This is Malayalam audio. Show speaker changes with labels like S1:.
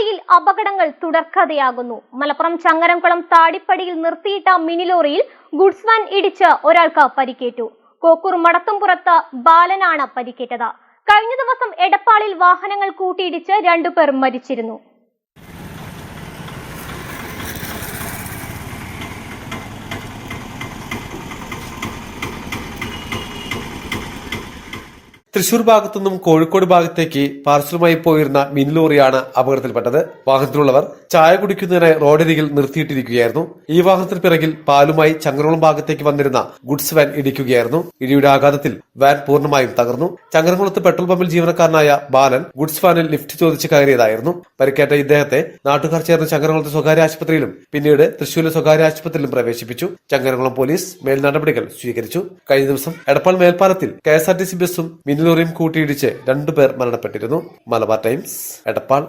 S1: പാതയിൽ അപകടങ്ങൾ തുടർക്കഥയാകുന്നു. മലപ്പുറം ചങ്ങരംകുളം താടിപ്പടിയിൽ നിർത്തിയിട്ട മിനി ലോറിയിൽ ഗുഡ്സ് വാൻ ഇടിച്ച് ഒരാൾക്ക് പരിക്കേറ്റു. കോക്കൂർ മടത്തുംപുറത്ത് ബാലനാണ് പരിക്കേറ്റത്. കഴിഞ്ഞ ദിവസം എടപ്പാളിൽ വാഹനങ്ങൾ കൂട്ടിയിടിച്ച് രണ്ടുപേർ മരിച്ചിരുന്നു.
S2: തൃശൂർ ഭാഗത്തുനിന്നും കോഴിക്കോട് ഭാഗത്തേക്ക് പാർസലുമായി പോയിരുന്ന മിനി ലോറിയാണ് അപകടത്തിൽപ്പെട്ടത്. വാഹനത്തിലുള്ളവർ ചായ കുടിക്കുന്നതിനായി റോഡരികിൽ നിർത്തിയിട്ടിരിക്കുകയായിരുന്നു. ഈ വാഹനത്തിന് പിറകിൽ പാലുമായി ചങ്ങരകുളം ഭാഗത്തേക്ക് വന്നിരുന്ന ഗുഡ്സ് വാൻ ഇടിക്കുകയായിരുന്നു. ഇടിയുടെ ആഘാതത്തിൽ വാൻ പൂർണമായും തകർന്നു. ചങ്ങരകുളത്ത് പെട്രോൾ പമ്പിൽ ജീവനക്കാരനായ ബാലൻ ഗുഡ്സ് വാനിൽ ലിഫ്റ്റ് ചോദിച്ച് കയറിയതായിരുന്നു. പരിക്കേറ്റ ഇദ്ദേഹത്തെ നാട്ടുകാർ ചേർന്ന് ചങ്ങരകുളത്ത് സ്വകാര്യ ആശുപത്രിയിലും പിന്നീട് തൃശൂരിലെ സ്വകാര്യ ആശുപത്രിയിലും പ്രവേശിപ്പിച്ചു. ചങ്ങരകുളം പോലീസ് മേൽനടപടികൾ സ്വീകരിച്ചു. കഴിഞ്ഞ ദിവസം എടപ്പാൾ മേൽപ്പാലത്തിൽ കെഎസ്ആർടിസി ബസ്സും ലോറിയും കൂട്ടിയിടിച്ച് രണ്ടുപേർ മരണപ്പെട്ടിരുന്നു. മലബാർ ടൈംസ് എടപ്പാൾ